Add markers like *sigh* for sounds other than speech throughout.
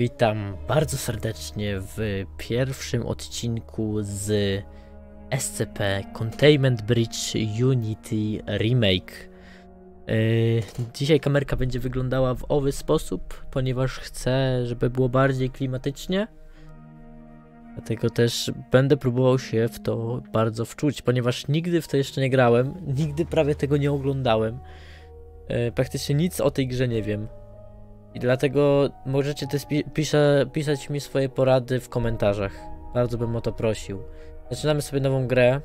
Witam bardzo serdecznie w pierwszym odcinku z SCP Containment Bridge Unity Remake. Yy, dzisiaj kamerka będzie wyglądała w owy sposób, ponieważ chcę, żeby było bardziej klimatycznie. Dlatego też będę próbował się w to bardzo wczuć, ponieważ nigdy w to jeszcze nie grałem, nigdy prawie tego nie oglądałem. Yy, praktycznie nic o tej grze nie wiem. I dlatego możecie też pi pisze, pisać mi swoje porady w komentarzach. Bardzo bym o to prosił. Zaczynamy sobie nową grę.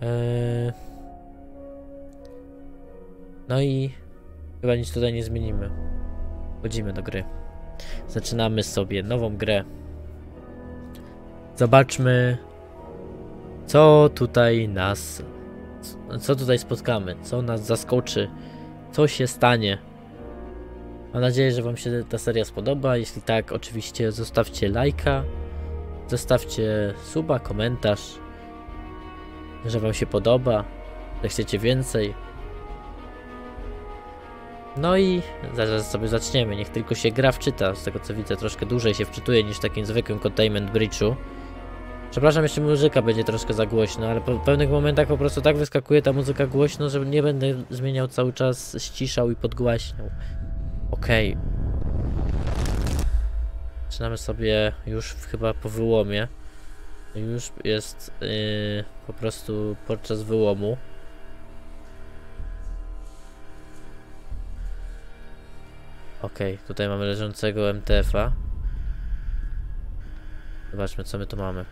Yy... No i chyba nic tutaj nie zmienimy. Wchodzimy do gry. Zaczynamy sobie nową grę. Zobaczmy, co tutaj nas. Co tutaj spotkamy, co nas zaskoczy, co się stanie. Mam nadzieję, że Wam się ta seria spodoba. Jeśli tak, oczywiście zostawcie lajka, zostawcie suba, komentarz, że Wam się podoba, że chcecie więcej. No i zaraz sobie zaczniemy. Niech tylko się gra wczyta. Z tego co widzę, troszkę dłużej się wczytuje niż w takim zwykłym Containment Bridge'u. Przepraszam, jeszcze muzyka będzie troszkę za głośno, ale po pewnych momentach po prostu tak wyskakuje ta muzyka głośno, że nie będę zmieniał cały czas, ściszał i podgłaśniał. Okej. Okay. Zaczynamy sobie już chyba po wyłomie. Już jest yy, po prostu podczas wyłomu. Okej, okay, tutaj mamy leżącego MTF-a. Zobaczmy co my tu mamy.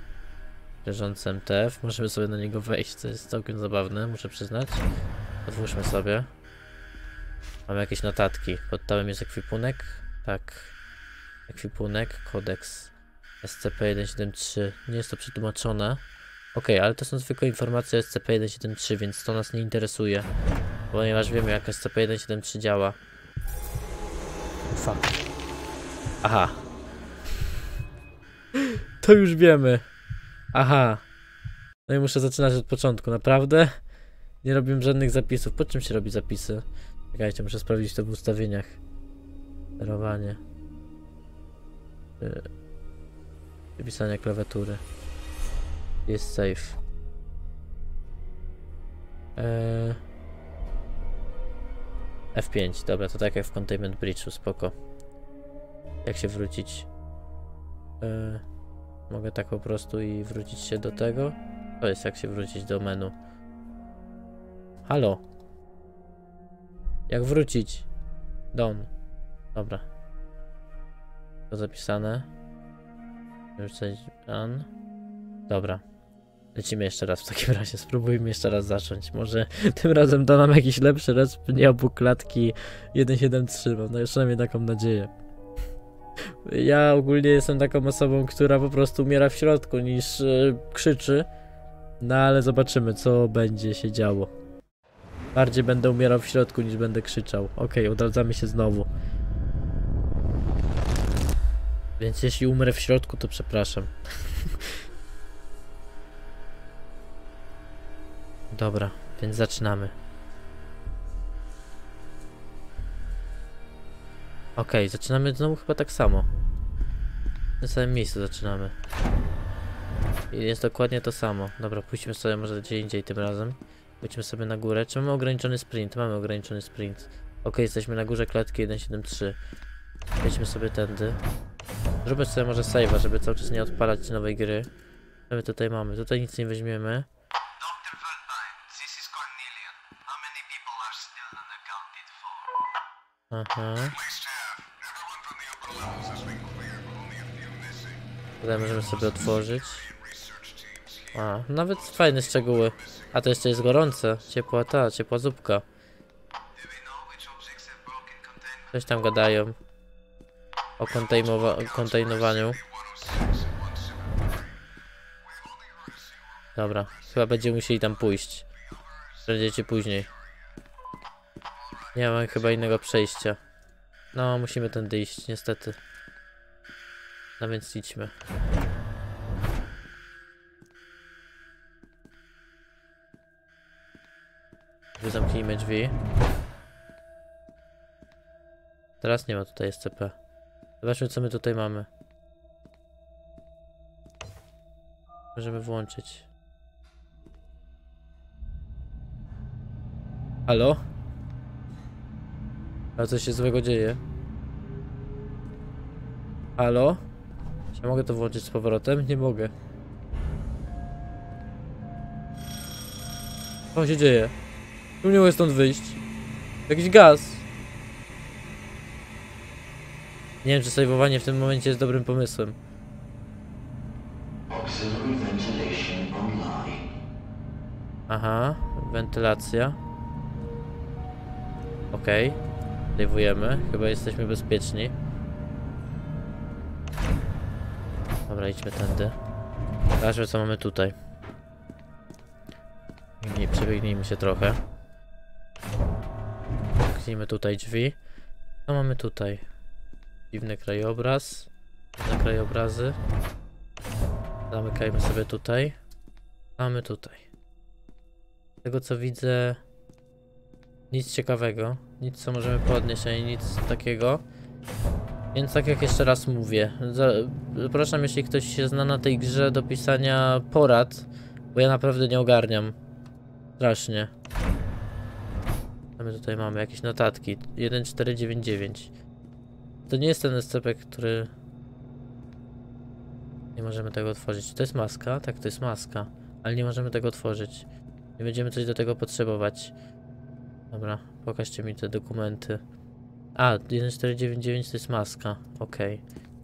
Leżący MTF. Możemy sobie na niego wejść, co jest całkiem zabawne, muszę przyznać. Otwórzmy sobie. Mamy jakieś notatki. Pod tałem jest ekwipunek. Tak. Ekwipunek, kodeks SCP-173. Nie jest to przetłumaczone. Ok, ale to są zwykłe informacje o SCP-173, więc to nas nie interesuje. Ponieważ wiemy jak SCP-173 działa. Fuck. Aha. *laughs* To już wiemy. Aha. No i muszę zaczynać od początku, naprawdę? Nie robiłem żadnych zapisów. Po czym się robi zapisy? Czekajcie, muszę sprawdzić to w ustawieniach. Sterowanie. Y, wypisanie klawiatury. Jest safe. Eee... F5, dobra, to tak jak w Containment Bridge'u, spoko. Jak się wrócić? Eee... Mogę tak po prostu i wrócić się do tego? To jest jak się wrócić do menu. Halo? Jak wrócić? Don. Dobra. To zapisane. Coś plan. Dobra. Lecimy jeszcze raz w takim *laughs* razie. Spróbujmy jeszcze raz zacząć. Może *laughs* tym razem da nam jakiś lepszy resp, nie obu klatki 1.7.3. Mam no przynajmniej taką nadzieję. Ja ogólnie jestem taką osobą, która po prostu umiera w środku niż yy, krzyczy. No ale zobaczymy, co będzie się działo. Bardziej będę umierał w środku niż będę krzyczał. Okej, okay, odradzamy się znowu. Więc jeśli umrę w środku, to przepraszam. *laughs* Dobra, więc zaczynamy. Okej, okay, zaczynamy znowu chyba tak samo. Na samym miejscu zaczynamy. I jest dokładnie to samo. Dobra, pójdźmy sobie może gdzie indziej tym razem. Pójdźmy sobie na górę. Czy mamy ograniczony sprint? Mamy ograniczony sprint. Ok, jesteśmy na górze klatki 1.7.3. Jedźmy sobie tędy. Zróbmy sobie może save'a, żeby cały czas nie odpalać nowej gry. Co my tutaj mamy? Tutaj nic nie weźmiemy. Aha. Tutaj możemy sobie otworzyć. A, nawet fajne szczegóły. A to jeszcze jest gorące. Ciepła ta, ciepła zupka. Coś tam gadają. O kontejnowaniu. Dobra, chyba będziemy musieli tam pójść. Będziecie później. Nie mam chyba innego przejścia. No, musimy tędy iść, niestety. No więc idźmy. Zamknijmy drzwi. Teraz nie ma tutaj SCP. Zobaczmy, co my tutaj mamy. Możemy włączyć. Halo? A co się złego dzieje? Halo? Czy mogę to włączyć z powrotem? Nie mogę. Co się dzieje? Tu nie mogę stąd wyjść. Jakiś gaz. Nie wiem, czy sejwowanie w tym momencie jest dobrym pomysłem. Aha, wentylacja. Okej. Sejwujemy. Chyba jesteśmy bezpieczni. Dobra, idźmy tędy. Zobaczmy, co mamy tutaj. Nie przebiegnijmy się trochę. Zamknijmy tutaj drzwi. Co mamy tutaj? Dziwny krajobraz. Dziwne krajobrazy. Zamykajmy sobie tutaj. Mamy tutaj. Z tego co widzę, nic ciekawego, nic co możemy podnieść, ani nic takiego. Więc tak jak jeszcze raz mówię, za, zapraszam jeśli ktoś się zna na tej grze do pisania porad, bo ja naprawdę nie ogarniam. Strasznie. A my tutaj mamy jakieś notatki. 1499. To nie jest ten SCP, który... Nie możemy tego otworzyć. To jest maska? Tak, to jest maska. Ale nie możemy tego otworzyć. Nie będziemy coś do tego potrzebować. Dobra, pokażcie mi te dokumenty. A, 1499 to jest maska. Okej.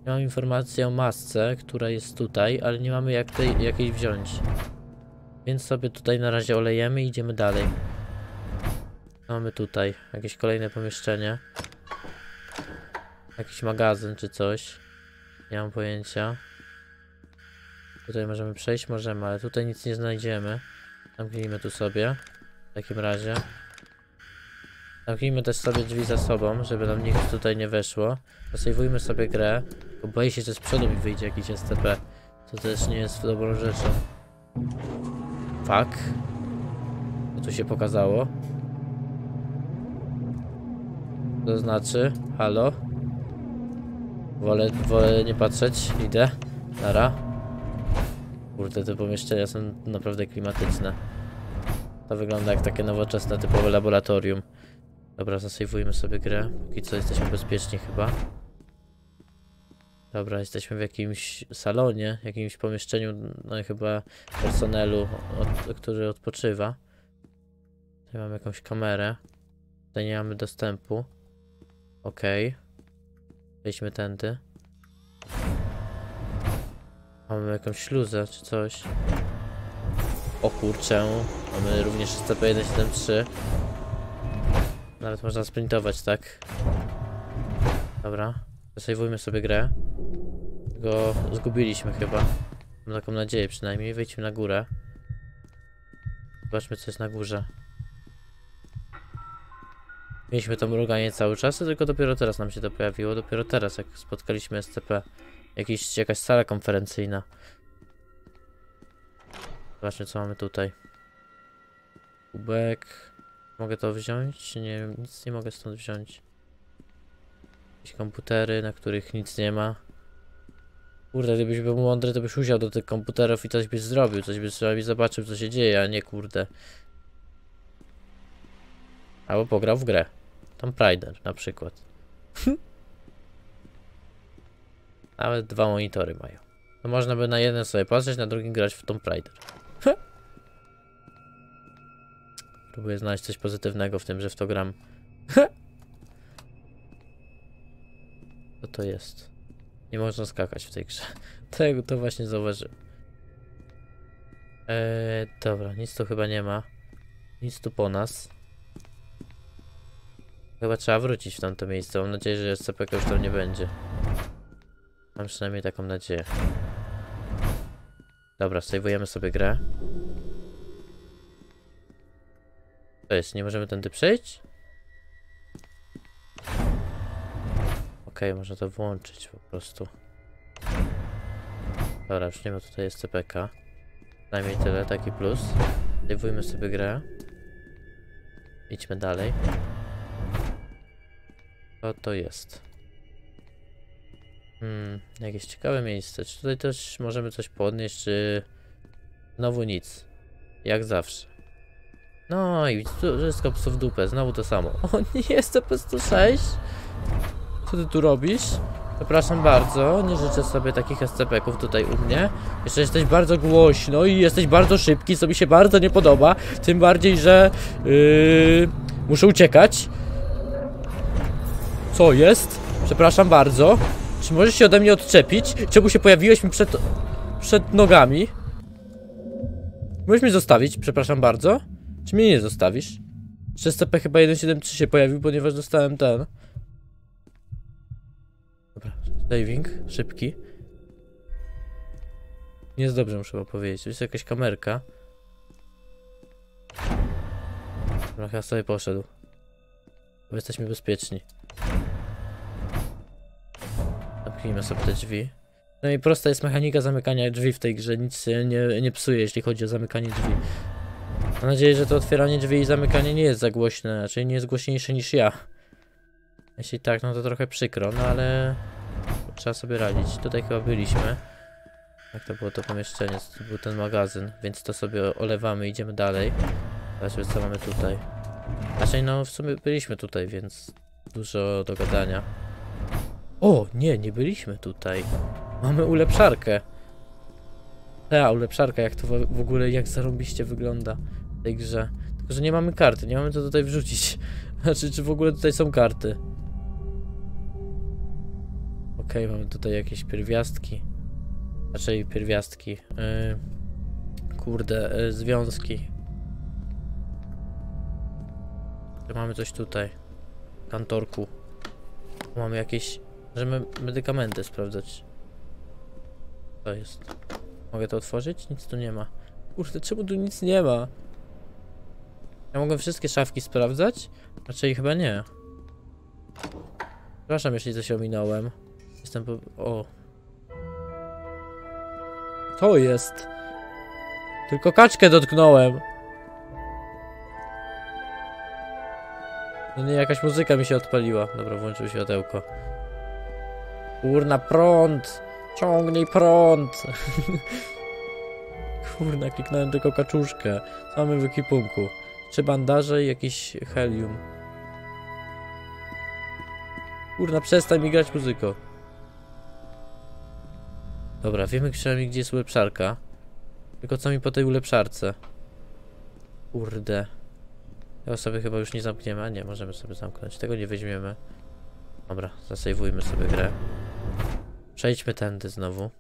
Ja mam informację o masce, która jest tutaj, ale nie mamy jak, tej, jak jej wziąć. Więc sobie tutaj na razie olejemy i idziemy dalej. Mamy tutaj jakieś kolejne pomieszczenie. Jakiś magazyn czy coś. Nie mam pojęcia. Tutaj możemy przejść, możemy, ale tutaj nic nie znajdziemy. Zamknijmy tu sobie. W takim razie. Zamknijmy też sobie drzwi za sobą, żeby nam nikt tutaj nie weszło. Zasejwujmy sobie grę. Bo boję się, że z przodu mi wyjdzie jakiś SCP. To też nie jest dobrą rzeczą. Fuck. Co tu się pokazało? To znaczy? Halo? Wolę, wolę nie patrzeć. Idę. Nara. Kurde, te pomieszczenia są naprawdę klimatyczne. To wygląda jak takie nowoczesne, typowe laboratorium. Dobra, zasejwujmy sobie grę. Póki co jesteśmy bezpieczni chyba. Dobra, jesteśmy w jakimś salonie, jakimś pomieszczeniu, no i chyba personelu, od, który odpoczywa. Tutaj mamy jakąś kamerę. Tutaj nie mamy dostępu. Okej. Wejdźmy tędy. Mamy jakąś śluzę czy coś. O kurczę. Mamy również SCP-173. Nawet można sprintować, tak? Dobra. Zasejwujmy sobie grę. Go zgubiliśmy chyba. Mam taką nadzieję przynajmniej. Wejdźmy na górę. Zobaczmy co jest na górze. Mieliśmy to mruganie cały czas, tylko dopiero teraz nam się to pojawiło. Dopiero teraz, jak spotkaliśmy SCP. Jakiś, jakaś sala konferencyjna. Zobaczmy co mamy tutaj. Kubek. Mogę to wziąć? Nie wiem, nic nie mogę stąd wziąć. Jakieś komputery, na których nic nie ma. Kurde, gdybyś był mądry, to byś usiadł do tych komputerów i coś byś zrobił, coś byś przynajmniej zobaczył, co się dzieje, a nie kurde. Albo pograł w grę. Tomb Raider na przykład. *laughs* Nawet dwa monitory mają. To można by na jeden sobie patrzeć, na drugim grać w Tomb Raider. *laughs* Próbuję znaleźć coś pozytywnego w tym, że w to gram. *laughs* Co to jest? Nie można skakać w tej grze. Tego to właśnie zauważyłem. Eee, dobra, nic tu chyba nie ma. Nic tu po nas. Chyba trzeba wrócić w tamto miejsce. Mam nadzieję, że SCP już tam nie będzie. Mam przynajmniej taką nadzieję. Dobra, sejwujemy sobie grę. To jest, nie możemy tędy przejść? Okej, można to włączyć po prostu. Dobra, już nie ma tutaj SCPK. Przynajmniej tyle, taki plus. Sejwujmy sobie grę. Idźmy dalej. Co to jest? Hmm, jakieś ciekawe miejsce. Czy tutaj też możemy coś podnieść, czy... Znowu nic. Jak zawsze. No i wszystko psu w dupę, znowu to samo. *laughs* O nie, SCP-106? Co ty tu robisz? Przepraszam bardzo, nie życzę sobie takich SCP-ków tutaj u mnie. Jeszcze jesteś bardzo głośno i jesteś bardzo szybki, co mi się bardzo nie podoba. Tym bardziej, że yy, muszę uciekać. Co jest? Przepraszam bardzo. Czy możesz się ode mnie odczepić? Czemu się pojawiłeś mi przed, przed nogami? Możesz mnie zostawić, przepraszam bardzo? Czy mnie nie zostawisz? Czy SCP chyba 173 się pojawił, ponieważ dostałem ten. Dobra, saving, szybki. Nie jest dobrze, muszę powiedzieć. To jest jakaś kamerka. Dobra, chyba sobie poszedł. Bo jesteśmy bezpieczni. Zamknijmy sobie te drzwi. No i prosta jest mechanika zamykania drzwi w tej grze, nic nie, nie psuje, jeśli chodzi o zamykanie drzwi. Mam nadzieję, że to otwieranie drzwi i zamykanie nie jest za głośne, raczej nie jest głośniejsze niż ja. Jeśli tak, no to trochę przykro, no ale trzeba sobie radzić. Tutaj chyba byliśmy. Jak to było to pomieszczenie, to był ten magazyn, więc to sobie olewamy, idziemy dalej. Zobaczmy co mamy tutaj. Raczej no w sumie byliśmy tutaj, więc dużo do gadania. O, nie, nie byliśmy tutaj. Mamy ulepszarkę. Ta, ulepszarka, jak to w ogóle, jak zarąbiście wygląda w tej grze. Tylko, że nie mamy karty, nie mamy to tutaj wrzucić. *laughs* Znaczy, czy w ogóle tutaj są karty. Okej, mamy tutaj jakieś pierwiastki. Raczej pierwiastki. Yy, kurde, yy, związki. Mamy coś tutaj. Kantorku. Mamy jakieś... Możemy medykamenty sprawdzać. To jest. Mogę to otworzyć? Nic tu nie ma. Kurde, czemu tu nic nie ma? Ja mogę wszystkie szafki sprawdzać? Raczej chyba nie. Przepraszam, jeśli coś ominąłem. Jestem po... O. To jest. Tylko kaczkę dotknąłem. No nie, jakaś muzyka mi się odpaliła. Dobra, włączył światełko. Kurna, prąd! Ciągnij prąd! *laughs* Kurna, kliknąłem tylko kaczuszkę. Co mamy w ekipunku? Trzy bandaże i jakiś helium. Kurna, przestań mi grać muzyką. Dobra, wiemy przynajmniej gdzie jest ulepszarka. Tylko co mi po tej ulepszarce? Kurde. Tego sobie chyba już nie zamkniemy, a nie, możemy sobie zamknąć. Tego nie weźmiemy. Dobra, zasejwujmy sobie grę. Przejdźmy tędy znowu.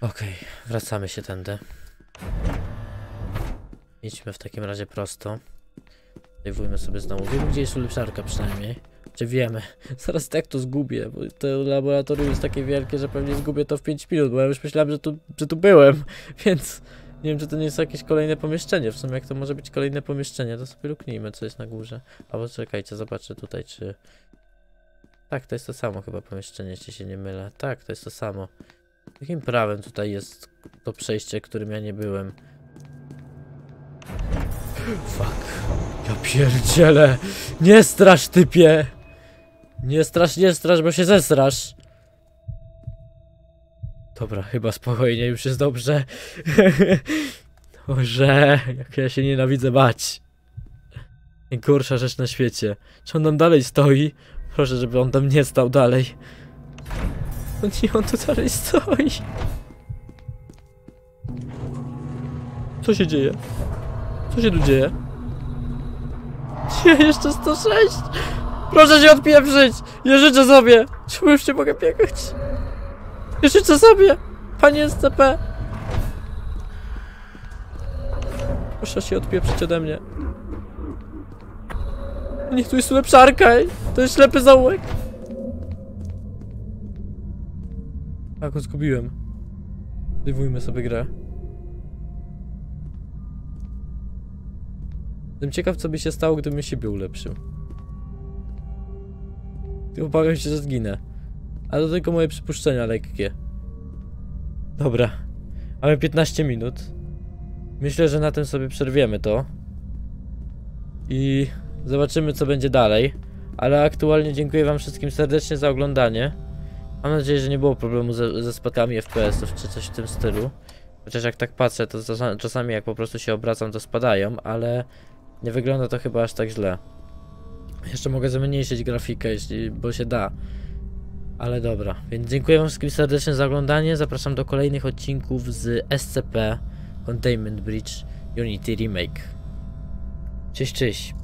Okej, wracamy się tędy. Idźmy w takim razie prosto. Sejwujmy sobie znowu. Wiemy gdzie jest ulepszarka przynajmniej. Czy wiemy? *laughs* Zaraz tak to zgubię, bo to laboratorium jest takie wielkie, że pewnie zgubię to w 5 minut, bo ja już myślałem, że tu, że tu byłem, *laughs* więc nie wiem, czy to nie jest jakieś kolejne pomieszczenie. W sumie jak to może być kolejne pomieszczenie, to sobie luknijmy, co jest na górze. Albo czekajcie, zobaczę tutaj, czy... Tak, to jest to samo chyba pomieszczenie, jeśli się nie mylę. Tak, to jest to samo. Jakim prawem tutaj jest to przejście, którym ja nie byłem? Fuck. Ja pierdzielę. Nie strasz, typie. Nie strasz, nie strasz, bo się zesrasz. Dobra, chyba spokojnie, już jest dobrze. *laughs* Boże, jak ja się nienawidzę bać. Najgorsza rzecz na świecie. Czy on tam dalej stoi? Proszę, żeby on tam nie stał dalej. No nie, on tu dalej stoi. Co się dzieje? Co się tu dzieje? Nie, jeszcze 106! Proszę się odpieprzyć! Nie życzę sobie! Czemu już nie mogę biegać? Nie życzę sobie! Panie SCP! Proszę się odpieprzyć ode mnie. Nie, tu jest ulepszarka! ej. To jest ślepy zaułek! A, go zgubiłem. Dywujmy sobie grę. Jestem ciekaw, co by się stało, gdybym siebie ulepszył. Obawiam się, że zginę. Ale to tylko moje przypuszczenia lekkie. Dobra. Mamy 15 minut. Myślę, że na tym sobie przerwiemy to. I zobaczymy, co będzie dalej. Ale aktualnie dziękuję wam wszystkim serdecznie za oglądanie. Mam nadzieję, że nie było problemu ze, ze spadkami FPS-ów czy coś w tym stylu. Chociaż jak tak patrzę, to czasa- czasami jak po prostu się obracam, to spadają, ale nie wygląda to chyba aż tak źle. Jeszcze mogę zmniejszyć grafikę, jeśli, bo się da. Ale dobra, więc dziękuję wam wszystkim serdecznie za oglądanie. Zapraszam do kolejnych odcinków z SCP Containment Bridge Unity Remake. Cześć, cześć.